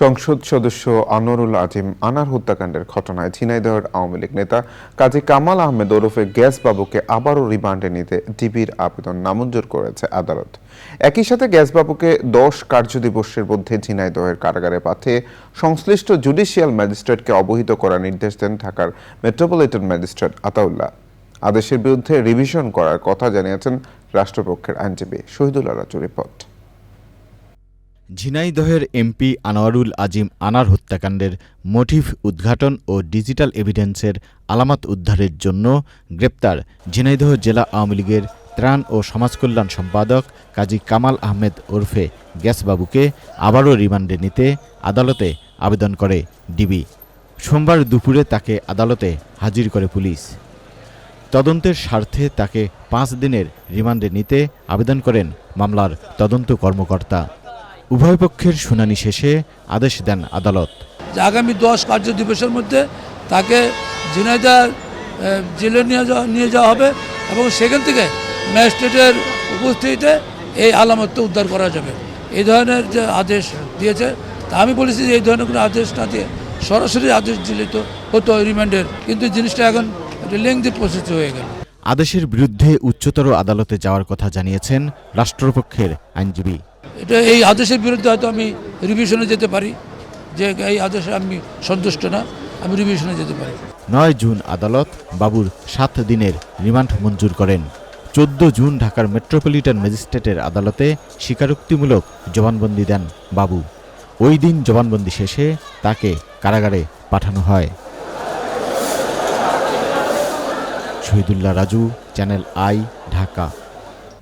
সংসদ সদস্য আনোয়ারুল আজিম আনার হত্যাকাণ্ডের ঘটনায় ঝিনাইদহের আওয়ামী লীগ নেতা কাজী কামাল আহমেদ ওরফে গ্যাস বাবুকে আবারও রিমান্ডে নিতে ডিবির আবেদন নামঞ্জুর করেছে আদালত। একই সাথে গ্যাস বাবুকে দশ কার্যদিবসের মধ্যে ঝিনাইদহের কারাগারে পাঠিয়ে সংশ্লিষ্ট জুডিশিয়াল ম্যাজিস্ট্রেটকে অবহিত করার নির্দেশ দেন ঢাকার মেট্রোপলিটন ম্যাজিস্ট্রেট আতাউল্লাহ। আদেশের বিরুদ্ধে রিভিশন করার কথা জানিয়েছেন রাষ্ট্রপক্ষের আইনজীবী শহীদুল্লাহ রাজু রিপোর্ট ঝিনাইদহের এমপি আনোয়ারুল আজিম আনার হত্যাকাণ্ডের মোটিভ উদ্ঘাটন ও ডিজিটাল এভিডেন্সের আলামত উদ্ধারের জন্য গ্রেপ্তার ঝিনাইদহ জেলা আওয়ামী লীগের ত্রাণ ও সমাজকল্যাণ সম্পাদক কাজী কামাল আহমেদ ওরফে গ্যাসবাবুকে আবারও রিমান্ডে নিতে আদালতে আবেদন করে ডিবি। সোমবার দুপুরে তাকে আদালতে হাজির করে পুলিশ। তদন্তের স্বার্থে তাকে পাঁচ দিনের রিমান্ডে নিতে আবেদন করেন মামলার তদন্ত কর্মকর্তা। উভয় পক্ষের শুনানি শেষে আদেশ দেন আদালত। যে আগামী দশ কার্য দিবসের মধ্যে তাকে ঝিনাইদার জেলে নিয়ে যাওয়া নিয়ে যাওয়া হবে এবং সেখান থেকে ম্যাজিস্ট্রেটের উপস্থিতিতে এই আলামতটা উদ্ধার করা যাবে। এই ধরনের যে আদেশ দিয়েছে তা আমি বলেছি যে এই ধরনের কোনো আদেশ না দিয়ে সরাসরি আদেশ দিলে তো হতো রিমান্ডের কিন্তু জিনিসটা এখন একটা লেংদি প্রসেস হয়ে গেল। আদেশের বিরুদ্ধে উচ্চতর আদালতে যাওয়ার কথা জানিয়েছেন রাষ্ট্রপক্ষের আইনজীবী। এটা এই আদেশের বিরুদ্ধে হয়তো আমি রিভিশনে যেতে পারি। যে এই আদেশে আমি সন্তুষ্ট না, আমি রিভিশনে যেতে পারি। নয় জুন আদালত বাবুর সাত দিনের রিমান্ড মঞ্জুর করেন। চোদ্দ জুন ঢাকার মেট্রোপলিটন ম্যাজিস্ট্রেটের আদালতে স্বীকারোক্তিমূলক জবানবন্দি দেন বাবু। ওই দিন জবানবন্দি শেষে তাকে কারাগারে পাঠানো হয়। Shahidullah Raju, channel I, Dhaka.